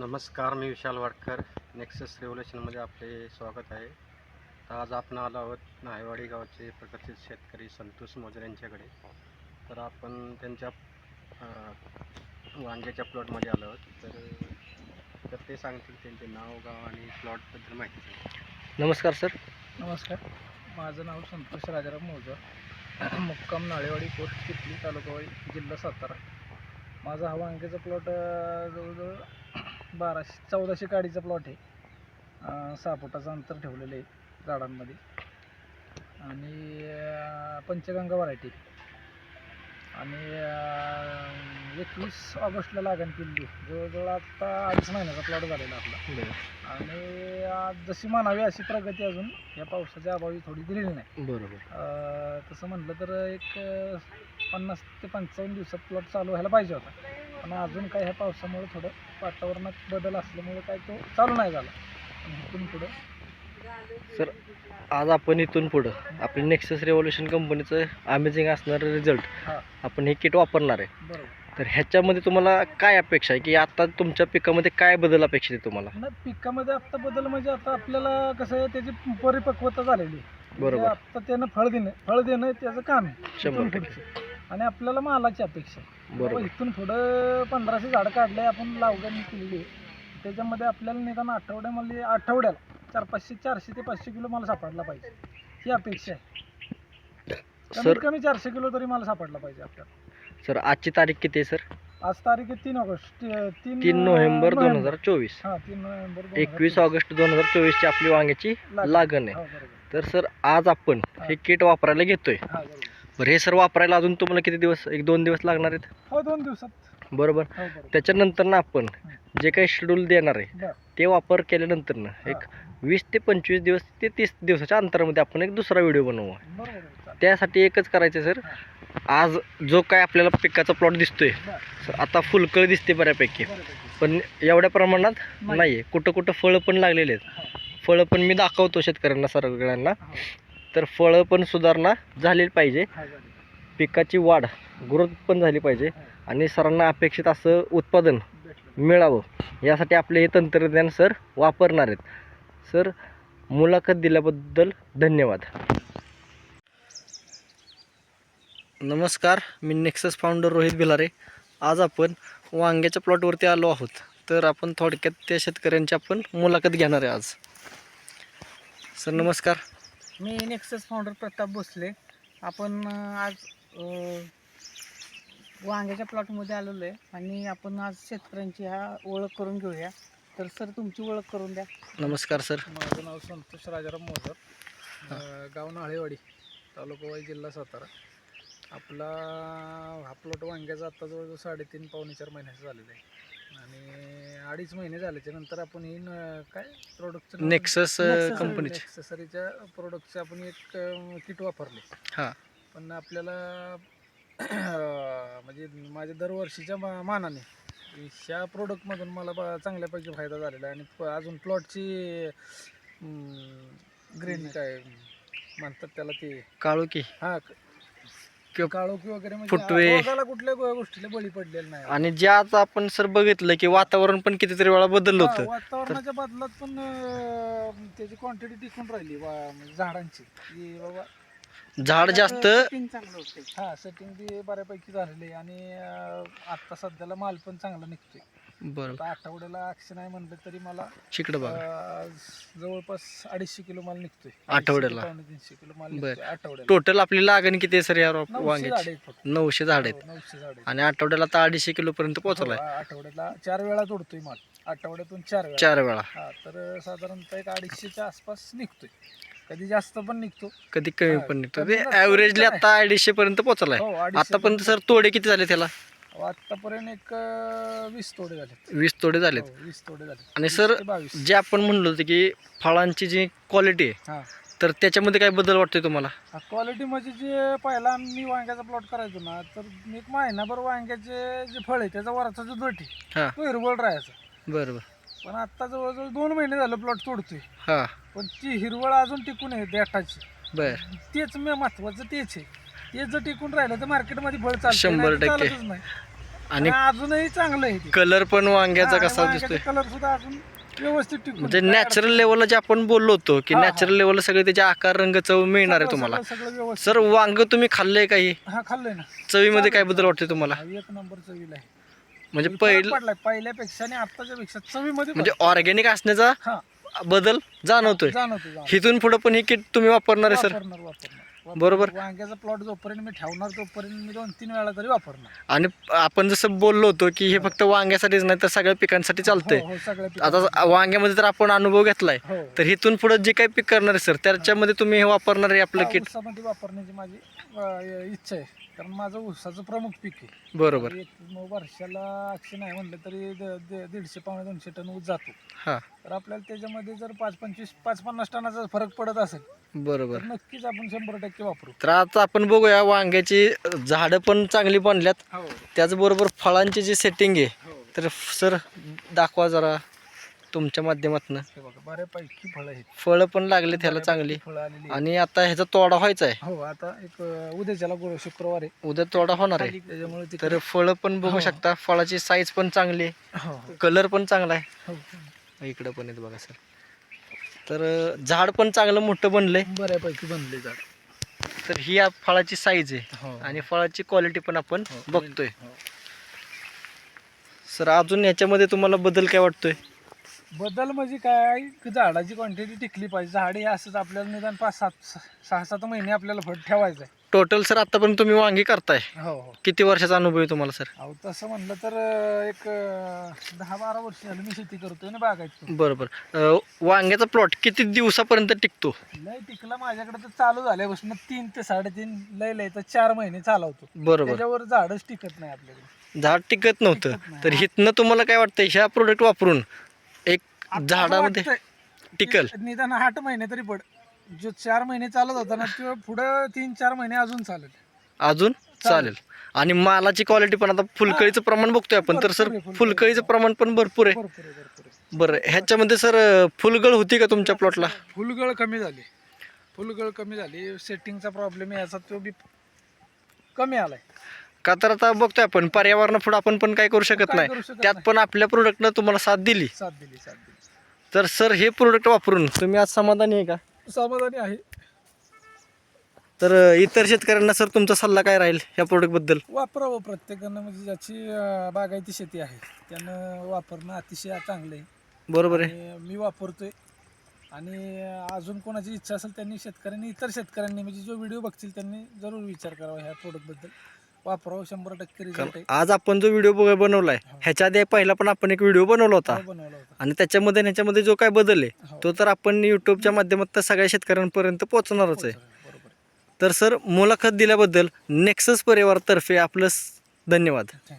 नमस्कार मी विशाल वाडकर. नेक्सस रेव्होल्युशनमध्ये आपले स्वागत आहे. तर आज आपण आलो आहोत नाहेवाडी गावचे प्रगतशील शेतकरी संतोष मोजर यांच्याकडे. तर आपण त्यांच्या वांग्याच्या प्लॉटमध्ये आलो आहोत. तर तर ते सांगतील त्यांचे नाव गाव आणि प्लॉटबद्दल माहिती सांगतील. नमस्कार सर. नमस्कार. माझं नाव संतोष राजाराम मोजर. मुक्काम नाळेवाडी पोस्ट चिखली तालुका वाई जिल्हा सातारा. माझा हा वांग्याचा प्लॉट जवळजवळ बाराशे चौदाशे काडीचा प्लॉट आहे. सहा फुटाचं अंतर ठेवलेलं आहे झाडांमध्ये. आणि पंचगंगा व्हरायटी आणि एकवीस ऑगस्टला लागण केली. जवळजवळ आता अडीच महिन्याचा प्लॉट झालेला आपला. आणि आज जशी म्हणावी अशी प्रगती अजून या पावसाच्या अभावी थोडी दिलेली नाही. बरोबर. तसं म्हटलं तर एक पन्नास ते पंचावन्न दिवसात प्लॉट चालू व्हायला पाहिजे होता. पण अजून काय ह्या पावसामुळे थोडं वातावरणात बदल असल्यामुळे काय तो चालू नाही झाला. पण इथून पुढं सर आज आपण इथून पुढं आपल्या नेक्सस रेव्होल्युशन कंपनीचं अमेझिंग असणारं रिझल्ट हा. आपण हे किट वापरणार आहे. बरोबर. तर ह्याच्यामध्ये तुम्हाला काय अपेक्षा आहे? की आता तुमच्या पिकामध्ये काय बदल अपेक्षित आहे तुम्हाला? नाही पिकामध्ये आत्ता बदल म्हणजे आता आपल्याला कसं आहे त्याची परिपक्वता झालेली आहे. म्हणजे बरोबर. आत्ता त्यानं फळ देणं फळ देणं त्याचं काम आहे. शंभर टक्के. आणि आपल्याला मालाची अपेक्षा. आहे बाबा बरोबर इथून पुढं पंधराशे झाडं काढले आपण लावगण केलेली आहे. त्याच्यामध्ये आपल्याला निदान आठवड्यामध्ये आठवड्याला चार पाचशे चारशे ते पाचशे किलो मला सापडला पाहिजे. ही अपेक्षा आहे. कमीत सर कमी चारशे किलो तरी मला सापडला पाहिजे आपल्याला. सर आजची तारीख किती आहे सर? आज तारीख आहे तीन ऑगस्ट अं, तीन तीन नोव्हेंबर दोन हजार चोवीस. हा तीन नोव्हेंबर दोन हजार एकवीस. ऑगस्ट दोन हजार चोवीसची आपली वांग्याची लागण. लागण आहे. हो, बरोबर. तर सर आज आपण हे किट वापरायला घेतोय. हा, बरोबर. बरं हे सर वापरायला अजून तुम्हाला किती दिवस एक दोन दिवस लागणार आहेत? हो दोन दिवसात. बरोबर. हो बरोबर. त्याच्यानंतर ना आपण जे काही शेड्यूल देणार आहे बरं. ते वापर केल्यानंतर ना एक वीस ते पंचवीस दिवस ते तीस दिवसाच्या अंतरामध्ये आपण एक दुसरा व्हिडिओ बनवू. बरोबर आहे, चालेल. त्यासाठी एकच करायचं सर. आज जो काय आपल्याला पिकाचा प्लॉट दिसतोय बरं. सर आता फुलकळ दिसते बऱ्यापैकी. बरोबर आहे. पण एवढ्या प्रमाणात नाही. नाही आहे कुठं कुठं फळं पण लागलेले आहेत. फळं पण मी दाखवतो शेतकऱ्यांना सगळ्यांना. हो. तर फळं पण सुधारणा झाली पाहिजे. पिकाची वाढ ग्रोथ पण झाली पाहिजे. आणि सरांना अपेक्षित असं उत्पादन. मिळावं. यासाठी आपले हे तंत्रज्ञान सर वापरणार आहेत. सर मुलाखत दिल्याबद्दल धन्यवाद. नमस्कार मी नेक्सस फाउंडर रोहित भिलारे. आज आपण वांग्याच्या प्लॉटवरती आलो आहोत. तर आपण थोडक्यात त्या शेतकऱ्यांची आपण मुलाखत घेणार आहे आज. सर नमस्कार. मी नेक्सस फाउंडर प्रताप भोसले. आपण आज वांग्याच्या प्लॉटमध्ये आलेलो आहे आणि आपण आज शेतकऱ्यांची हा ओळख करून घेऊया. तर सर तुमची ओळख करून द्या. नमस्कार सर. माझं नाव संतोष राजाराम मोजर अं, गाव नाळेवाडी तालुका वाई जिल्हा सातारा. आपला हा प्लॉट वांग्याचा आता जवळजवळ साडेतीन पावणे चार महिन्याचा झालेला आहे. आणि अडीच महिने झाल्याच्यानंतर आपण ही न- काय प्रोडक्टचं नेक्सस कंपनीचे एक्सेसरीच्या प्रोडक्टचे आपण एक किट वापरले. हां. पण आपल्याला म्हणजे माझ्या दरवर्षीच्या मा- मानाने ह्या प्रोडक्टमधून मला बा चांगल्यापैकी फायदा झालेला आहे. आणि प- अजून प्लॉटची ग्रीन काय म्हणतात त्याला ते? काळू की हा किंवा काळोखी वगैरे म्हणजे फुटवे. रोगाला कुठल्या गो- गोष्टीला बळी पडलेला नाही. आणि जे आज आपण सर बघितलं की वातावरण पण कितीतरी वेळा बदललं हा, होतं. वातावरणाच्या बदलात पण अं, त्याची क्वांटिटी टिकून राहिली वा- म्हणजे झाडांची. की बाबा झाड जास्त हा सेटिंग बी बऱ्यापैकी झालेली आहे आणि अं, आता सध्याला माल पण चांगला निघतोय. बरं. आता आठवड्याला अक्षय नाही म्हणलं तरी मला शिकडं बघा. अं, जवळपास अडीचशे किलो माल निघतोय. आठवड्याला? पावणे तीनशे किलो माल बरं. निघतोय आठवड्याला. टोटल आपली लागण किती आहे सर या रो- नऊशे झाड वांग्याची आहेत फक्त. नऊशे झाड आहेत. हो, नऊशे झाड आहेत. आणि आठवड्याला आता अडीचशे किलो पर्यंत पोहोचलाय. हो, आठवड्याला चार वेळा तोडतोय माल. आठवड्यातून चार वेळा. चार वेळा. हा तर साधारणतः एक अडीचशेच्या आसपास निघतोय. कधी जास्त पण निघतो. कधी कमी पण निघतो. ते ऍव्हरेजली नाही. आता अडीचशे पर्यंत पोहोचलाय. हो आतापर्यंत सर तोडे किती झाले त्याला आतापर्यंत एक अं, वीस तोडे झाले वीस तोडे झालेत. वीस तोडे झाले आणि वीस सर बावीस. जे आपण म्हणलो होतो की फळांची जी क्वालिटी आहे हा. तर त्याच्यामध्ये काय बदल वाटतोय तुम्हाला? क्वालिटी म्हणजे जे पहिला मी वांग्याचा प्लॉट करायचो ना तर मी एक महिनाभर वांग्याचे जे फळ आहे त्याचा वरचा जो दट हा. तो हिरवळ राहायचा. बरं बरं. पण आता जवळजवळ दोन महिने झालं प्लॉट तोडतोय. हां. पण ती हिरवळ अजून टिकून आहे देठाची. बरं. तेच मी महत्वाचं तेच आहे. ते जर टिकून राहिलं तर मार्केटमध्ये फळ चालतं शंभर नाही तर टक्के. चालतच नाही. आणि अजूनही चांगलं आहे ते. कलर पण वांग्याचा कसा दिसतोय? कलर सुद्धा अजून व्यवस्थित टिकून म्हणजे नॅचरल लेवलला जे आपण बोललो होतो की. नॅचरल लेवलला सगळे त्याचे आकार रंग चव मिळणार आहे तुम्हाला. सगळं- सगळं व्यवस्थित. सर वांग तुम्ही खाल्लंय काही हा? खाल्लंय ना. चवीमध्ये काय बदल वाटते तुम्हाला? हा, एक नंबर चवीला आहे. म्हणजे पहिलं पडलाय पहिल्यापेक्षा आणि पेक्षा चवीमध्ये म्हणजे. ऑर्गॅनिक असण्याचा हा. बदल जाणवतोय. जाणवतो जाणवतो. इथून पुढे पण ही किट तुम्ही वापरणार आहे सर? वापरणार वापरणार वापरणार. बरोबर. वांग्याचा प्लॉट जोपर्यंत मी ठेवणार तोपर्यंत मी दोन तीन वेळा तरी वापरणार. आणि आपण जसं बोललो होतो की हे फक्त वांग्यासाठीच नाही तर सगळ्या पिकांसाठी चालतंय हो, हो, सगळ्या पिकांना. आता वांग्यामध्ये तर आपण अनुभव घेतलाय हो. तर इथून पुढे जे काही पीक करणार आहे सर त्याच्यामध्ये तुम्ही हे वापरणार आहे आपलं हा, किट? ऊसामध्ये वापरण्याची माझी अं, इच्छा आहे. कारण माझं ऊसाचं प्रमुख पीक आहे. बरोबर. एक मग वर्षाला अक्षय नाही म्हणलं तरी द- द- दीडशे पावणे दोनशे टन ऊस जातो. हा. तर आपल्याला त्याच्यामध्ये जर पाच पंचवीस पाच पन्नास टनाचा फरक पडत असेल बरोबर. तर नक्कीच आपण शंभर टक्के वापरू. तर आता आपण बघूया वांग्याची झाडं पण चांगली बनल्यात. हो. त्याचबरोबर फळांची जी सेटिंग आहे हो. तर सर दाखवा जरा. तुमच्या माध्यमातून. हे बघा बऱ्यापैकी फळं आहेत. फळं पण लागले त्याला चांगली. फळं आलेली आहेत. आणि आता ह्याचा तोडा व्हायचा आहे. हो आता एक अं, उद्याच्याला गुरु शुक्रवार आहे. उद्या तोडा होणार आहे. त्याच्यामुळे ते तर फळं पण बघू हो. शकता. फळाची साईज पण चांगली आहे. हो. हो, कलर पण चांगला आहे. हो. इकडं पण आहेत बघा सर तर अं, झाड पण चांगलं मोठं बनलंय. बऱ्यापैकी बनले झाड. तर ही या फळाची साईज आहे. हो. आणि फळाची क्वालिटी पण आपण बघतोय. हो. सर अजून याच्यामध्ये तुम्हाला बदल काय वाटतोय? बदल म्हणजे काय? की झाडाची क्वांटिटी टिकली पाहिजे. झाड हे असंच आपल्याला निदान पाच सात सहा सात महिने आपल्याला फळ ठेवायचं आहे. टोटल सर आतापर्यंत तुम्ही वांगी करताय. हो हो. किती वर्षाचा अनुभव आहे तुम्हाला सर अहो तसं म्हणलं तर अं, एक अं, दहा बारा वर्ष झालं मी शेती करतोय ना बागायची बरोबर. अं, वांग्याचा प्लॉट किती दिवसापर्यंत टिकतो? लय टिकला. माझ्याकडे तर चालू झाल्यापासून तीन ते साडेतीन लय लय तर चार महिने चालवतो. बरोबर. त्याच्यावर झाडच टिकत नाही आपल्याकडे. झाड टिकत नव्हतं. तर हिथनं तुम्हाला काय वाटतं ह्या प्रोडक्ट वापरून झाडामध्ये टिकल. निदान आठ महिने तरी पड. जो चार महिने चालत होता ना तो पुढं तीन चार महिने अजून चालेल. अजून चालेल. आणि मालाची क्वालिटी पण आता फुलकळीचं प्रमाण बघतोय आपण तर सर. फुलकळीचं प्रमाण पण भरपूर आहे. बरं ह्याच्यामध्ये सर फुलगळ होती का तुमच्या प्लॉटला फुलगळ कमी झाली. फुलगळ कमी झाली. सेटिंगचा प्रॉब्लेम याचा तो बी कमी आलाय. का तर आता बघतोय आपण पर्यावरणापुढे आपण पण काय करू शकत नाही. त्यात. पण आपल्या प्रोडक्टनं तुम्हाला साथ दिली. साथ दिली साथ दिली. तर सर हे प्रोडक्ट वापरून तुम्ही आज समाधानी आहे का? समाधानी आहे. तर इतर शेतकऱ्यांना सर तुमचा सल्ला काय राहील या प्रोडक्टबद्दल वापरावं प्रत्येकानं म्हणजे ज्याची अं, बागायती शेती आहे त्यानं वापरणं अतिशय चांगलं आहे. बरोबर आहे. आणि मी वापरतोय. आणि अजून कोणाची इच्छा असेल त्यांनी शेतकऱ्यांनी इतर शेतकऱ्यांनी म्हणजे जो व्हिडिओ बघतील त्यांनी जरूर विचार करावा ह्या प्रोडक्टबद्दल वापरावं शंभर टक्के रिझल्ट कारण आहे. आज आपण जो व्हिडिओ बघ बनवलाय ह्याच्या आधी पहिला पण आपण एक व्हिडिओ बनवला होता. हो, बनवला होता. आणि त्याच्यामध्ये आणि ह्याच्यामध्ये जो काय बदल आहे हो. तो तर आपण युट्यूबच्या माध्यमातून सगळ्या शेतकऱ्यांपर्यंत पोहोचणारच आहे. बरोबर तर सर मुलाखत दिल्याबद्दल नेक्सस परिवारतर्फे आपलं स- धन्यवाद. थँक्यू